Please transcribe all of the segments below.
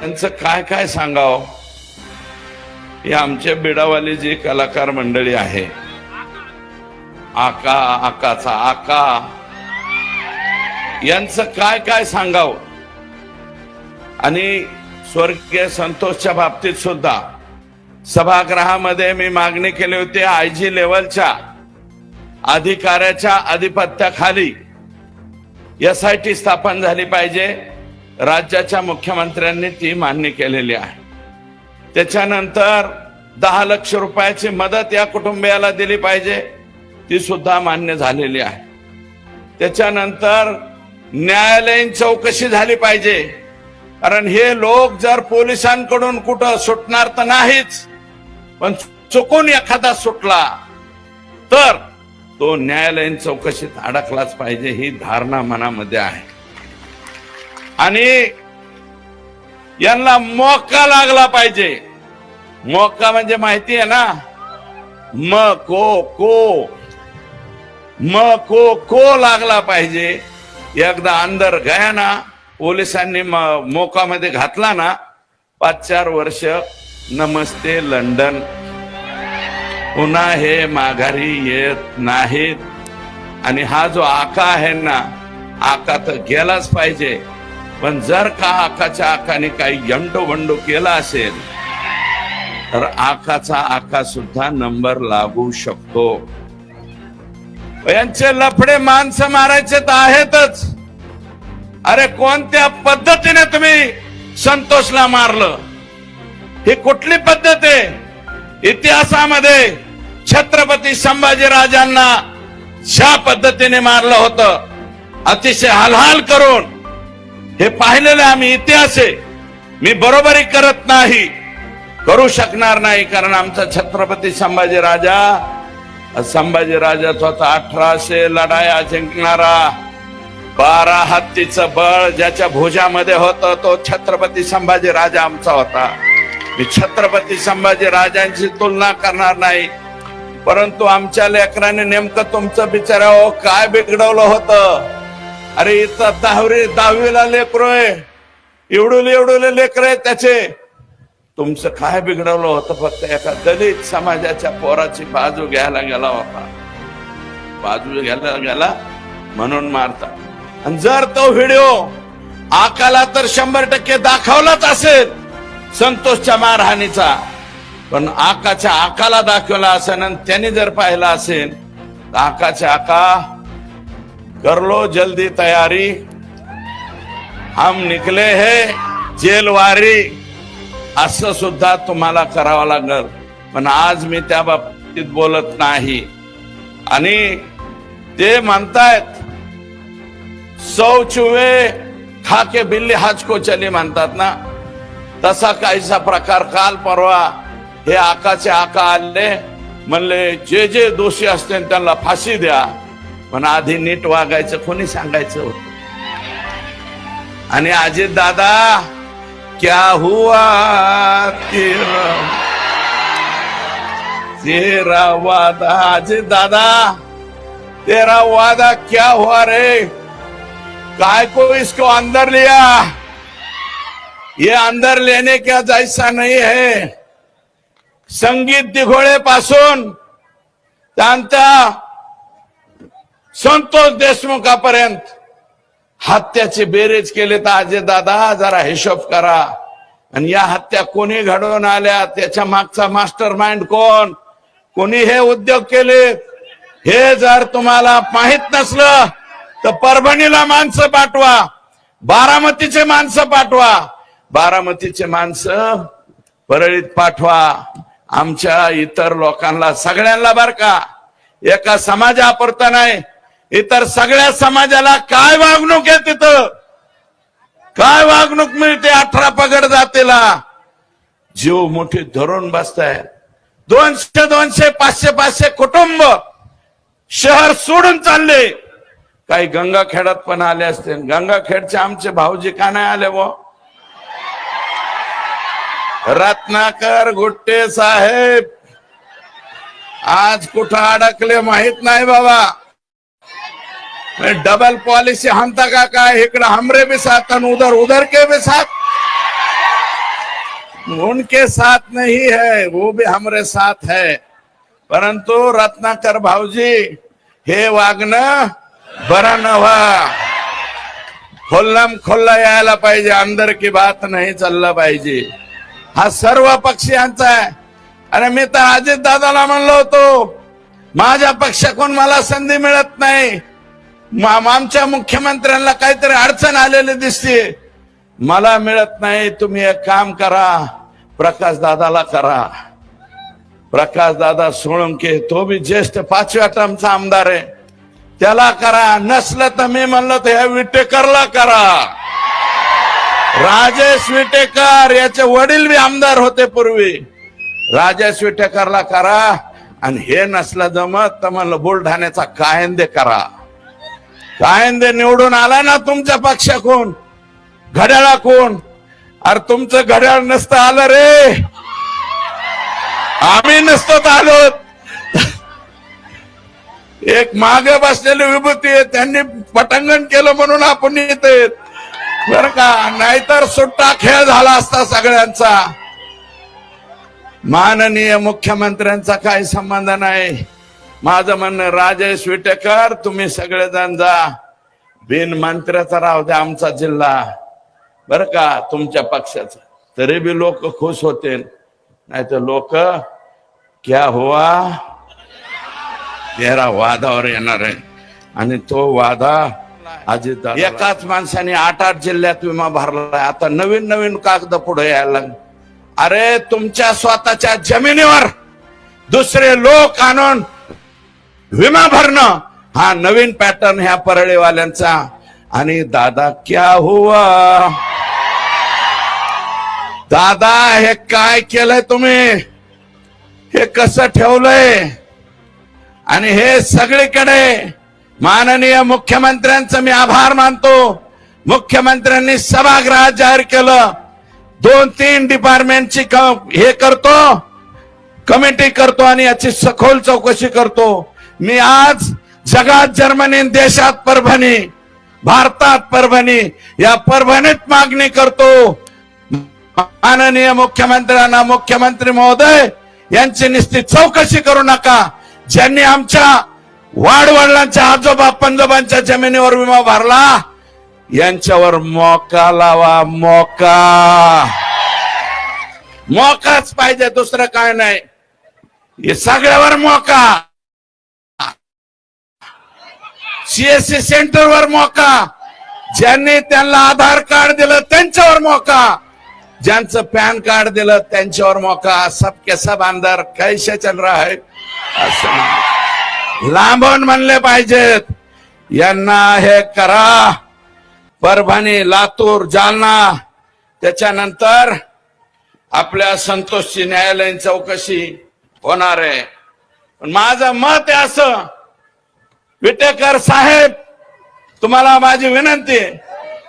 त्यांचं काय काय सांगावं? हे आमच्या बिडावाली जी कलाकार मंडळी आहे. आका आकाचा आका. यांचं काय काय सांगावं? आणि स्वर्गीय संतोषच्या बाबतीत सुद्धा सभागृहामध्ये मी मागणी केली होती आय जी लेवलच्या अधिकाऱ्याच्या आधिपत्याखाली एस आय टी स्थापन झाली पाहिजे. राज्याच्या मुख्यमंत्र्यांनी ती मान्य केलेली आहे. त्याच्यानंतर दहा लक्ष रुपयाची मदत या कुटुंबियाला दिली पाहिजे ती सुद्धा मान्य झालेली आहे. त्याच्यानंतर न्यायालयीन चौकशी झाली पाहिजे कारण हे लोक जर पोलिसांकडून कुठं सुटणार तर नाहीच पण चुकून एखादा सुटला तर तो न्यायालयीन चौकशीत अडकलाच पाहिजे ही धारणा मनामध्ये आहे. आणि यांना मोका लागला पाहिजे. मोका म्हणजे माहिती आहे ना? म को को. म को को लागला पाहिजे. एकदा अंदर गया ना पोलिसांनी म- मोकामध्ये घातला ना पाच चार वर्ष नमस्ते लंडन. पुन्हा हे माघारी येत नाहीत. आणि हा जो आका आहे ना आका तर गेलाच पाहिजे. पण जर का आकाच्या आकाने काही यंडो बंडो केला असेल तर आकाचा आका सुद्धा नंबर लागू शकतो. यांचे लफडे माणसं मारायचे तर आहेतच. अरे कोणत्या पद्धतीने तुम्ही संतोषला मारलं? ही कुठली पद्धत आहे? इतिहासामध्ये छत्रपती संभाजी राजांना ज्या पद्धतीने मारलं होतं अतिशय हालहाल करून हे पाहिलेलं आम्ही इतिहास. आहे मी बरोबरी करत नाही करू शकणार नाही कारण आमचा छत्रपती संभाजी राजा संभाजी राजाचा होता अठराशे लढाया जिंकणारा. बारा हत्तीचं बळ ज्याच्या भुजामध्ये होतं तो छत्रपती संभाजी राजा आमचा होता. मी छत्रपती संभाजी राजांची तुलना करणार नाही परंतु आमच्या लेकराने नेमकं तुमचं बिचारा हो, काय बिघडवलं होतं? अरे इथं दहावी दहावीला लेकरो आहे. एवढुले एवढुले लेकर आहे त्याचे. तुमचं काय बिघडवलं होतं फक्त एका दलित समाजाच्या पोराची बाजू घ्यायला गेला होता. बाजू घ्यायला गेला म्हणून मारता. आणि जर तो व्हिडिओ आकाला तर शंभर टक्के दाखवलाच असेल संतोषच्या मारहाणीचा पण आकाच्या आकाला दाखवला असेल आणि त्याने जर पाहिला असेल तर आकाच्या आका कर लो जल्दी तयारी। हम निकले है जेलवारी। असं सुद्धा तुम्हाला करावं लागल. पण आज मी त्या बाबतीत बोलत नाही. आणि ते म्हणतायत सौ चुवे खाके बिल्ली हाचको चली म्हणतात ना. तसा काहीसा प्रकार काल परवा हे आकाचे आका आले म्हणले जे जे दोषी असतील त्यांना फाशी द्या. पण आधी नीट वागायचं कोणी सांगायचं होत? आणि अजित दादा क्या हुआ तेरा? तेरा वादा अजित दादा तेरा वादा क्या हुआ रे? काय को इसको अंदर लिया? ये अंदर लेने का जायसा नहीं है? संगीत दिघोळे पासून त्यांचा संतोष देशमुखापर्यंत हत्याचे बेरेज केले तर आजे दादा जरा हिशोब करा. आणि या हत्या कोणी घडवून आल्या त्याच्या मागचा मास्टर माइंड कोण? कोणी हे उद्योग केले? हे जर तुम्हाला माहीत नसलं तर परभणीला माणसं पाठवा. बारामतीचे माणसं पाठवा. बारामतीचे माणसं परळीत पाठवा. आमच्या इतर लोकांना सगळ्यांना बर का. एका समाजापुरता नाही इतर सगळ्या समाजाला काय वागणूक आहे तिथं? काय वागणूक मिळते अठरा पगड जातीला? जीव मोठी धरून बसताय. दोनशे दोनशे पाचशे पाचशे कुटुंब शहर सोडून चालले. काही गंगाखेडात पण आले असते. गंगाखेडचे आमचे भाऊजी का नाही आले वो? रत्नाकर गुट्टे साहेब. आज कुठं अडकले माहीत नाही बाबा. डबल पॉलिसी हमता का काय इकडे हमरे भी साथ आणि उधर उधर के भी साथ। उनके साथ नहीं है वो भी हमरे साथ है। परंतु रत्नाकर भाऊजी हे वागणं बरं नव्हा खोल्लम खोल्ला यायला पाहिजे अंदर की बात नाही चाललं पाहिजे। हा सर्व पक्षीयांचा आहे। अरे मी तर अजित दादाला म्हणलो होतो माझ्या पक्षाकडून मला संधी मिळत नाही? आमच्या मुख्यमंत्र्यांना काहीतरी अडचण आलेली दिसते. मला मिळत नाही तुम्ही एक काम करा. प्रकाश दादाला करा. प्रकाश दादा सोळंके तो बी ज्येष्ठ पाचव्या टर्मचा आमदार आहे. त्याला करा नसलं तर मी म्हणलं तर ह्या विटेकरला करा. राजेश विटेकर याचे वडील बी आमदार होते पूर्वी. राजेश विटेकरला करा आणि हे नसलं जमत तर म्हणलं बुलढाण्याचा कायंदे करा. कायंदे निवडून आला ना तुमच्या कोण घड्याळा कोण? अरे तुमचं घड्याळ नसतं आलं रे. आम्ही नसतो आलो एक मागे बसलेली विभूती आहे त्यांनी पटांगण केलं म्हणून आपण येते. बर का? नाहीतर सुट्टा खेळ झाला असता सगळ्यांचा. माननीय मुख्यमंत्र्यांचा काही संबंध नाही. माझं म्हणणं राजेश विटेकर तुम्ही सगळेजण जा. बिन मंत्र्याचा राहू द्या आमचा जिल्हा. बर का तुमच्या पक्षाचा. तरी बी लोक खुश होते नाही तर लोक क्या हुआ? तेरा वादावर येणार आहे. आणि तो वादा अजित एकाच माणसाने आठ आठ जिल्ह्यात विमा भरला आता नवीन नवीन कागद पुढे यायला अरे तुमच्या स्वतःच्या जमिनीवर दुसरे लोक आणून विमा भरणं हा नवीन पॅटर्न ह्या परळीवाल्यांचा. आणि दादा क्या हुआ? दादा हे काय केलंय तुम्ही? हे कसं ठेवलंय? आणि हे सगळीकडे माननीय मुख्यमंत्र्यांचं मी आभार मानतो. मुख्यमंत्र्यांनी सभागृहात जाहीर केलं. दोन तीन डिपार्टमेंटची हे करतो कमिटी करतो आणि याची सखोल चौकशी करतो. मी आज जगात जर्मनी देशात परभणी भारतात परभणी या परभणीत मागणी करतो. माननीय मुख्यमंत्र्यांना मुख्यमंत्री महोदय यांची निश्चित चौकशी करू नका. ज्यांनी आमच्या वाडवडिलांच्या आजोबा पंजोबांच्या जमिनीवर विमा भरला यांच्यावर मोका लावा मोका. मोकाच पाहिजे दुसरं काय नाही. सगळ्यावर मोका. सीएससी सेंटरवर मोका. ज्यांनी त्यांना आधार कार्ड दिलं त्यांच्यावर मोका. ज्यांचं पॅन कार्ड दिलं त्यांच्यावर मोका. सबके सब आमदार कैसे चल रहा है? असं लांबून म्हणले पाहिजेत. यांना हे करा. परभणी लातूर जालना. त्याच्यानंतर आपल्या संतोषची न्यायालयीन चौकशी होणार आहे. पण माझं मत आहे असं विटेकर साहेब तुम्हाला माझी विनंती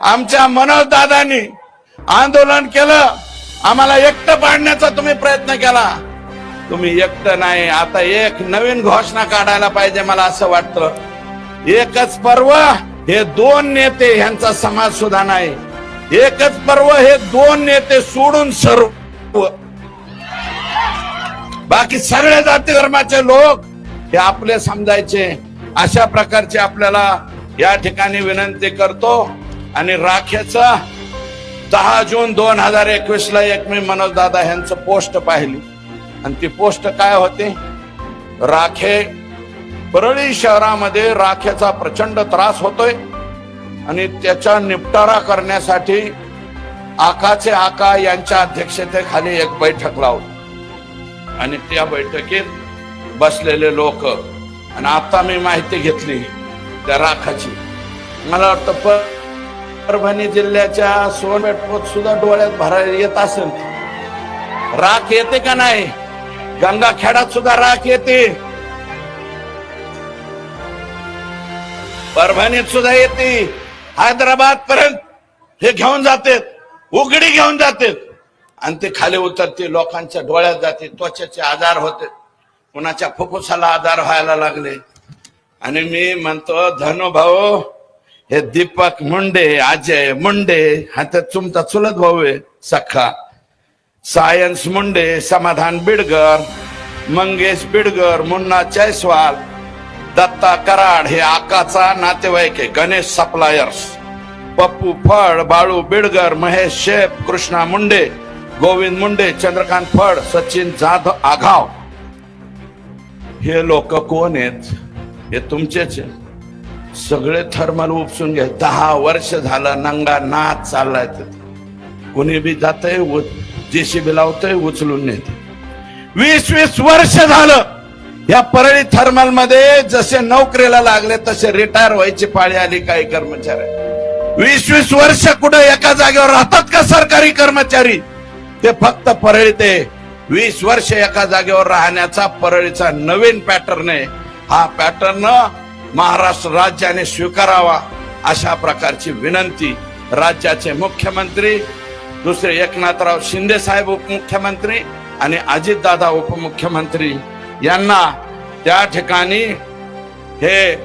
आमच्या मनोज दादांनी आंदोलन केलं आम्हाला एकटं पाडण्याचा तुम्ही प्रयत्न केला. तुम्ही एकटं नाही आता एक नवीन घोषणा काढायला पाहिजे मला असं वाटतं. एकच पर्व हे दोन नेते ह्यांचा समाज सुद्धा नाही. एकच पर्व हे दोन नेते सोडून सर्व. बाकी सगळे जाती धर्माचे लोक हे आपले समजायचे. अशा प्रकारचे आपल्याला या ठिकाणी विनंती करतो. आणि राखेचा दहा जून दोन हजार एकवीस ला एक मी मनोज दादा यांचं पोस्ट पाहिली. आणि ती पोस्ट काय होती? राखे परळी शहरामध्ये राखेचा प्रचंड त्रास होतोय. आणि त्याचा निपटारा करण्यासाठी आकाचे आका यांच्या अध्यक्षतेखाली एक बैठक लावली. आणि त्या बैठकीत बसलेले लोक आणि आता मी माहिती घेतली त्या राखाची. मला वाटतं प- परभणी जिल्ह्याच्या सोनपेठ सुद्धा डोळ्यात भरायला येत असेल. राख येते का नाही? गंगाखेडात सुद्धा राख येते. परभणीत सुद्धा येते. हैदराबाद पर्यंत हे घेऊन जाते. उघडी घेऊन जाते. आणि ते खाली उतरते लोकांच्या डोळ्यात जाते त्वचेचे आजार होते. कुणाच्या फुफ्फुसाला आधार व्हायला लागले. आणि मी म्हणतो धनुभाऊ हे दीपक मुंडे अजय मुंडे हा तर तुमचा चुलत भाऊ आहे सख्खा. सायन्स मुंडे समाधान बिडगर मंगेश बिडगर मुन्ना जयस्वाल दत्ता कराड हे आकाचा नातेवाईक आहे गणेश सप्लायर्स. पप्पू फळ बाळू बिडगर महेश शेप कृष्णा मुंडे गोविंद मुंडे चंद्रकांत फड सचिन जाधव आघाव. हे लोक कोण आहेत? हे तुमचेच आहे. सगळे थर्मल उपसून घ्या. दहा वर्ष झालं नंगा नाच चाललाय तिथे. कोणी बी जातय जेसीबी लावतय उचलून नेते. वीस वीस वर्ष झालं. या परळी थर्मलमध्ये जसे नोकरीला लागले तसे रिटायर व्हायची पाळी आली काही कर्मचारी वीस वीस वर्ष कुठे एका जागेवर राहतात का सरकारी कर्मचारी? ते फक्त परळी ते वीस वर्ष एका जागेवर राहण्याचा परळीचा नवीन पॅटर्न आहे. हा पॅटर्न महाराष्ट्र राज्याने स्वीकारावा अशा प्रकारची विनंती राज्याचे मुख्यमंत्री दुसरे एकनाथराव शिंदे साहेब उपमुख्यमंत्री आणि अजितदादा उपमुख्यमंत्री यांना त्या ठिकाणी हे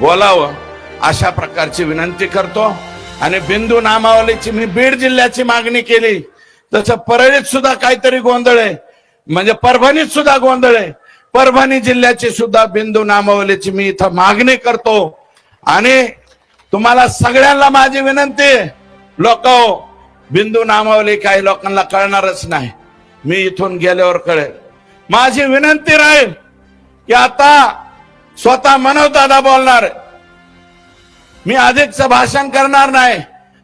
बोलावं अशा प्रकारची विनंती करतो. आणि बिंदू नामावलीची मी बीड जिल्ह्याची मागणी केली. तसं परळीत सुद्धा काहीतरी गोंधळ आहे. म्हणजे परभणीत सुद्धा गोंधळ आहे. परभणी जिल्ह्याची सुद्धा बिंदू नामवलीची मी इथं मागणी करतो. आणि तुम्हाला सगळ्यांना माझी विनंती लोक हो, बिंदू नामावली काही लोकांना कळणारच नाही. मी इथून गेल्यावर कळेल. माझी विनंती राहील की आता स्वतः मनवदादा बोलणार मी अधिकचं भाषण करणार नाही.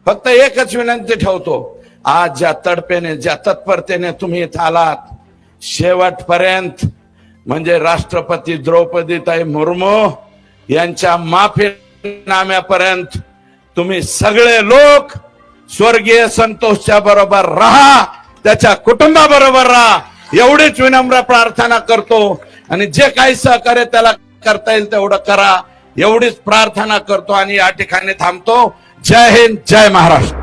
फक्त एकच विनंती ठेवतो. आज ज्या तडपेने ज्या तत्परतेने तुम्ही इथं आलात शेवटपर्यंत म्हणजे राष्ट्रपती द्रौपदीताई मुर्मू यांच्या माफीनाम्यापर्यंत तुम्ही सगळे लोक स्वर्गीय संतोषच्या बरोबर राहा त्याच्या कुटुंबाबरोबर राहा. एवढीच विनम्र प्रार्थना करतो आणि जे काही सहकार्य त्याला करता येईल तेवढं करा. एवढीच प्रार्थना करतो आणि या ठिकाणी थांबतो. जय हिंद जय महाराष्ट्र.